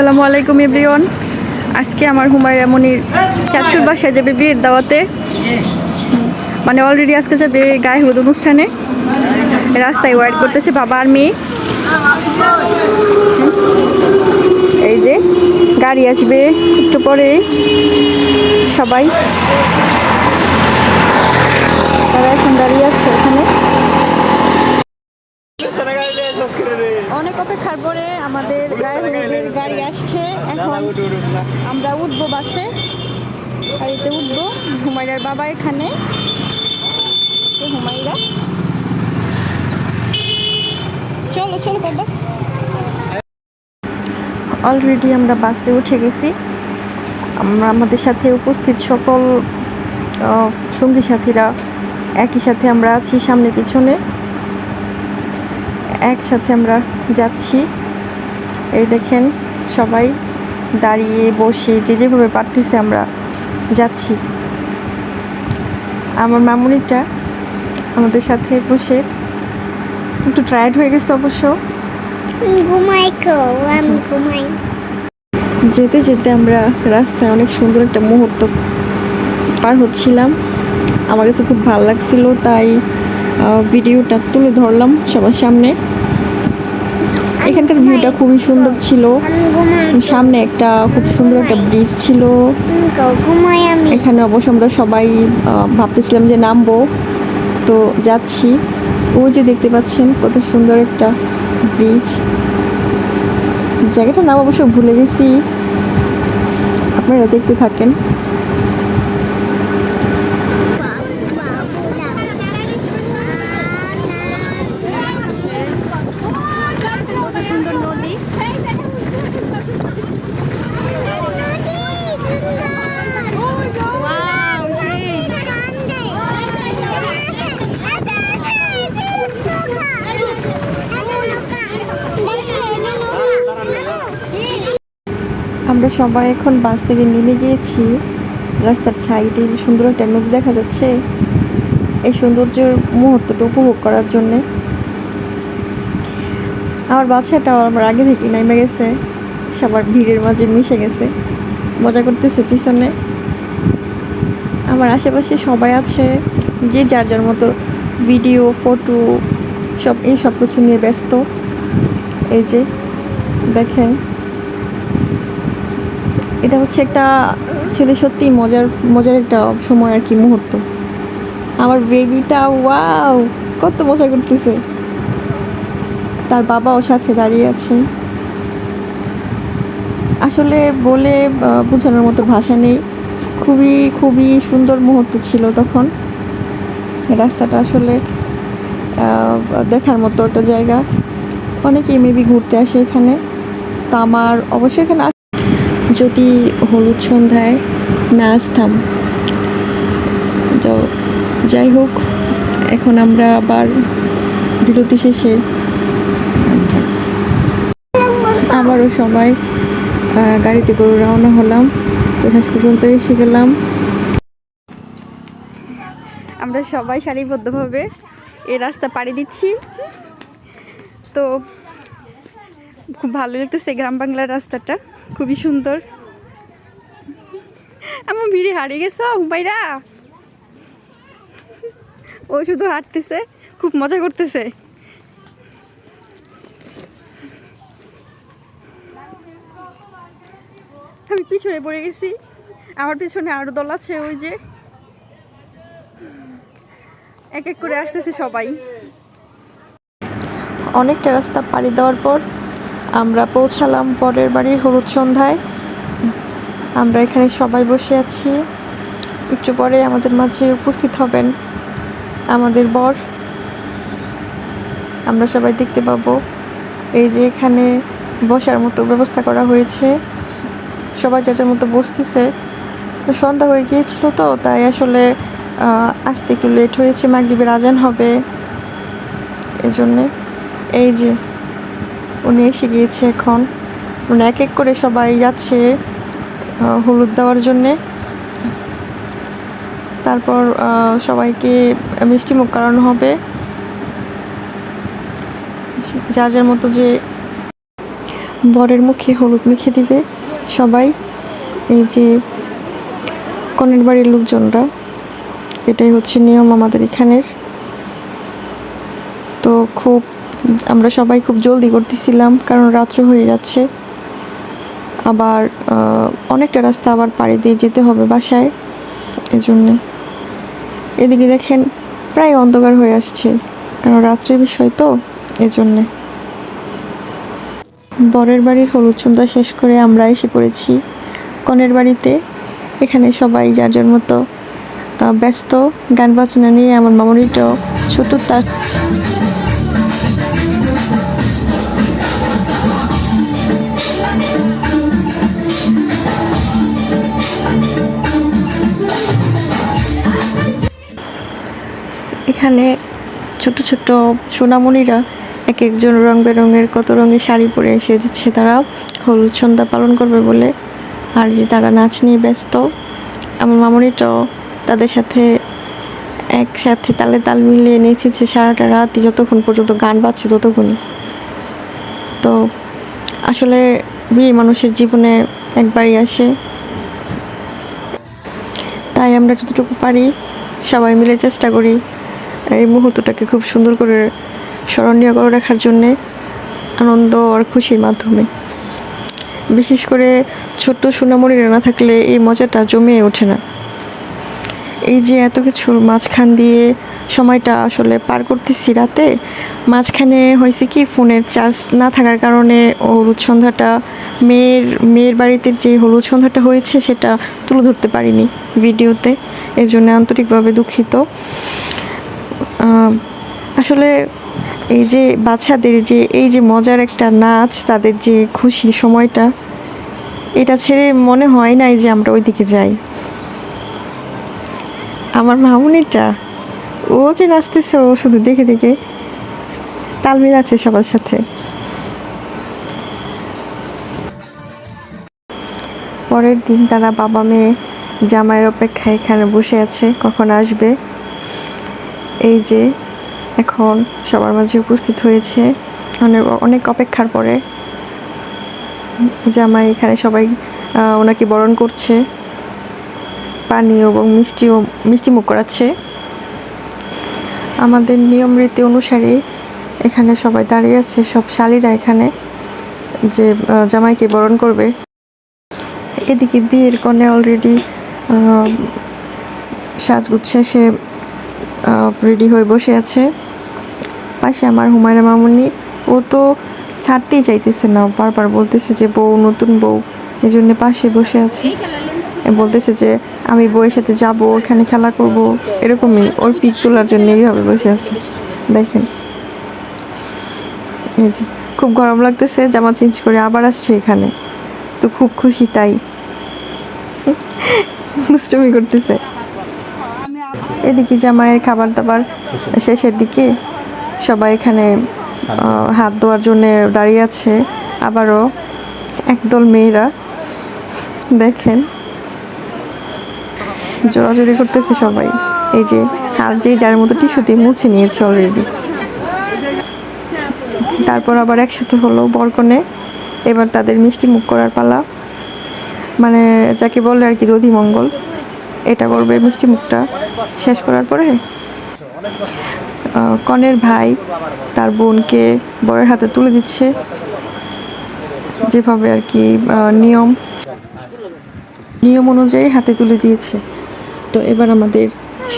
আসসালামু আলাইকুম, এভরিওয়ান। আজকে আমার হুমায়রা মনির চাচুর বাসায় যাবে বিয়ের দাওয়াতে। মানে অলরেডি আজকে যাবে গায়ে হলুদ অনুষ্ঠানে। রাস্তায় ওয়েট করতেছে বাবা আর মেয়ে। এই যে, গাড়ি আসবে একটু পরে সবাই। তারা এখন দাঁড়িয়ে আছে এখানে অনেক অপেক্ষার পরে আমাদের গায়ে হলুদের গাড়ি আসছে এখন আমরা উঠবো বাসে। গাড়িতে উঠবো। হুমায়রার বাবা এখানে। হুমায়রা। চলো চলো বাবা অলরেডি আমরা বাসে উঠে গেছি। আমরা আমাদের সাথে উপস্থিত সকল সঙ্গী সাথীরা। একই সাথে আমরা আছি সামনে পিছনে। একসাথে আমরা যাচ্ছি। এই দেখেন সবাই। দাঁড়িয়ে বসে যে যেভাবে পারতেছে আমরা যাচ্ছি। আমার মামুনিটা আমাদের সাথে বসে একটু টায়ার্ড হয়ে গেছে অবশ্য। ঘুমাই আমি ঘুমাই। যেতে যেতে আমরা রাস্তায় অনেক সুন্দর একটা মুহূর্ত পার হচ্ছিলাম। আমার কাছে খুব ভালো লাগছিল তাই ভিডিওটা তুলে ধরলাম সবার সামনে। এখানকার ভিউটা খুবই সুন্দর ছিল। সামনে একটা খুব সুন্দর একটা ব্রিজ ছিল। এখানে অবশ্য আমরা সবাই ভাবতেছিলাম যে নামবো। তো যাচ্ছি। ও যে দেখতে পাচ্ছেন, কত সুন্দর একটা ব্রিজ জায়গাটার নাম অবশ্য ভুলে গেছি। আপনারা দেখতে থাকেন। আমরা সবাই এখন বাস থেকে নেমে গিয়েছি। রাস্তার সাইডে যে সুন্দর একটা নদী দেখা যাচ্ছে, এই সৌন্দর্যের মুহূর্তটা উপভোগ করার জন্যে। আমার বাচ্চাটাও আমার আগে থেকে নেমে গেছে। সবার ভিড়ের মাঝে মিশে গেছে। মজা করতেছে পিছনে। আমার আশেপাশে সবাই আছে, যে যার যার মতো ভিডিও, ফটো, সব এই সব কিছু নিয়ে ব্যস্ত। এই যে, দেখেন। এটা হচ্ছে একটা ছেলে সত্যি মজার মজার একটা সময় আর কি মুহূর্ত। আমার বেবিটা ওয়াও কত মজা করতেছে। তার বাবাও সাথে দাঁড়িয়ে আছে। আসলে বলে বোঝানোর মতো ভাষা নেই। খুবই খুবই সুন্দর মুহূর্ত ছিল তখন। রাস্তাটা আসলে দেখার মতো একটা জায়গা। অনেকেই মেবি ঘুরতে আসে এখানে। তো আমার, অবশ্যই এখানে যদি হলুদ সন্ধ্যায় না আসতাম। তো যাই হোক, এখন আমরা আবার বিরতি শেষে আবারও সবাই গাড়িতে করে রওনা হলাম। শেষ পর্যন্ত এসে গেলাম। আমরা সবাই সারিবদ্ধভাবে এই রাস্তা পাড়ি দিচ্ছি। তো খুব ভালো লাগতেছে গ্রাম বাংলার রাস্তাটা। খুবই সুন্দর। আমার ভিড়ে হারিয়ে গেছো? হুমাইরা? ও শুধু হাঁটতেছে, খুব মজা করতেছে। আমি পিছনে পড়ে গেছি। আমার পিছনে আরও দল আছে, ওই যে। এক এক করে আসতেছে সবাই। অনেকটা রাস্তা পাড়ি দেওয়ার পর আমরা পৌঁছালাম পরের বাড়ির হলুদ সন্ধ্যায়। আমরা এখানে সবাই বসে আছি। একটু পরে আমাদের মাঝে উপস্থিত হবেন আমাদের বর। আমরা সবাই দেখতে পাবো। এই যে এখানে বসার মতো ব্যবস্থা করা হয়েছে। সবাই যার মতো বসতেছে। সন্ধ্যা হয়ে গিয়েছিল তো, তাই আসলে আসতে একটু লেট হয়েছে। মাগরিবের আজান হবে। এজন্যে এই যে উনি এসে গিয়েছে এখন। উনি এক এক করে সবাই যাচ্ছে হলুদ দেওয়ার জন্যে। তারপর সবাইকে মিষ্টি মুখ করানো হবে। যার যার মতো যে বরের মুখে হলুদ মেখে দিবে সবাই। এই যে কনের বাড়ির লোকজনরা, এটাই হচ্ছে নিয়ম আমাদের এখানের। তো খুব আমরা সবাই খুব জলদি করতেছিলাম, কারণ রাত্র হয়ে যাচ্ছে। আবার অনেকটা রাস্তা আবার পাড়ি দিয়ে যেতে হবে বাসায়, এজন্যে। এদিকে দেখেন, প্রায় অন্ধকার হয়ে আসছে, কারণ রাত্রের বিষয় তো, এজন্যে। বরের বাড়ির হলুদ সন্ধ্যা শেষ করে আমরা এসে পড়েছি কনের বাড়িতে। এখানে সবাই যার যার মতো ব্যস্ত, গান বাজনা নিয়ে, আমার মামনিটাও, ছোট তার এখানে ছোট ছোট সোনামণিরা এক একজন রং বেরঙের কত রঙের শাড়ি পরে এসেছে তারা হলুদ সন্ধ্যা পালন করবে বলে। আর যে তারা নাচ নিয়ে ব্যস্ত, আমার মামনিটাও তাদের সাথে একসাথে তালে তাল মিলিয়ে নেচেছে সারাটা রাত, যতক্ষণ পর্যন্ত গান বাজছে ততক্ষণই তো আসলে বিয়ে মানুষের জীবনে একবারই আসে। তাই আমরা যতটুকু পারি সবাই মিলে চেষ্টা করি। এই মুহূর্তটাকে খুব সুন্দর করে স্মরণীয় করে রাখার জন্যে আনন্দ আর খুশির মাধ্যমে। বিশেষ করে ছোট্ট সোনামণিরা না থাকলে এই মজাটা জমে ওঠে না। এই যে এত কিছুর মাঝখান দিয়ে সময়টা আসলে পার করতেছি রাতে, মাঝখানে হয়েছে কি ফোনের চার্জ না থাকার কারণে হলুদ সন্ধ্যাটা মেয়ের মেয়ের বাড়িতে যে হলুদ সন্ধ্যাটা হয়েছে সেটা তুলে ধরতে পারিনি ভিডিওতে এই জন্য আন্তরিকভাবে দুঃখিত। আসলে এই যে বাচ্চাদের যে, এই যে মজার একটা নাচ, তাদের যে খুশি সময়টা, এটা ছেড়ে মনে হয় নাই যে আমরা ওইদিকে যাই। আমার মামুনিটা, ও যে নাচতেছে, ও শুধু দেখে দেখে তাল মিলাচ্ছে সবার সাথে। পরের দিন তারা বাবা মেয়ে জামাইয়ের অপেক্ষায় এখানে বসে আছে, কখন আসবে? এই যে এখন সবার মাঝে উপস্থিত হয়েছে। অনেক অনেক অপেক্ষার পরে জামাই এখানে সবাই ওনাকে বরণ করছে। পানি এবং মিষ্টিও, মিষ্টি মুখ করাচ্ছে। আমাদের নিয়ম রীতি অনুসারে এখানে সবাই দাঁড়িয়ে আছে, সব শালিরা এখানে যে জামাইকে বরণ করবে। এদিকে বিয়ের কনে অলরেডি সাজগুজ শেষে রেডি হয়ে বসে আছে। পাশে আমার হুমায়রা মামুনি। ও তো ছাড়তেই চাইতেছে না। বারবার বলতেছে যে বউ নতুন বউ। এই জন্য পাশে বসে আছে। বলতেছে যে আমি বউয়ের সাথে যাব এখানে খেলা করব। এরকমই ওর পিক তোলার জন্য এইভাবে বসে আছে। দেখেন। এই যে খুব গরম লাগতেছে, জামা চেঞ্জ করে আবার আসছে এখানে। তো খুব খুশি তাই। দুষ্টুমি করতেছে। এদিকে জামাইয়ের খাবার দাবার শেষের দিকে সবাই এখানে হাত ধোয়ার জন্য দাঁড়িয়ে আছে। আবারও একদল মেয়েরা দেখেন। জোরাজুরি করতেছে সবাই। এই যে, আর যে যার মতো টিস্যু দিয়ে মুছে নিয়েছে অলরেডি তারপর আবার একসাথে হলো বরকনে। এবার তাদের মিষ্টি মুখ করার পালা। মানে যাকে বলে আর কি দধিমঙ্গল এটা করবে মিষ্টি মুখটা শেষ করার পরে। কনের ভাই তার বোনকে বরের হাতে তুলে দিচ্ছে। যেভাবে আর কি নিয়ম। নিয়ম অনুযায়ী হাতে তুলে দিয়েছে। তো এবার আমাদের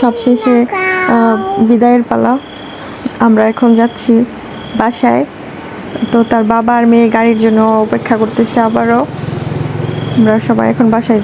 সবশেষে বিদায়ের পালা। আমরা এখন যাচ্ছি বাসায়। তো তার বাবা আর মেয়ে গাড়ির জন্য অপেক্ষা করতেছে আবারও। আমরা সবাই এখন বাসায়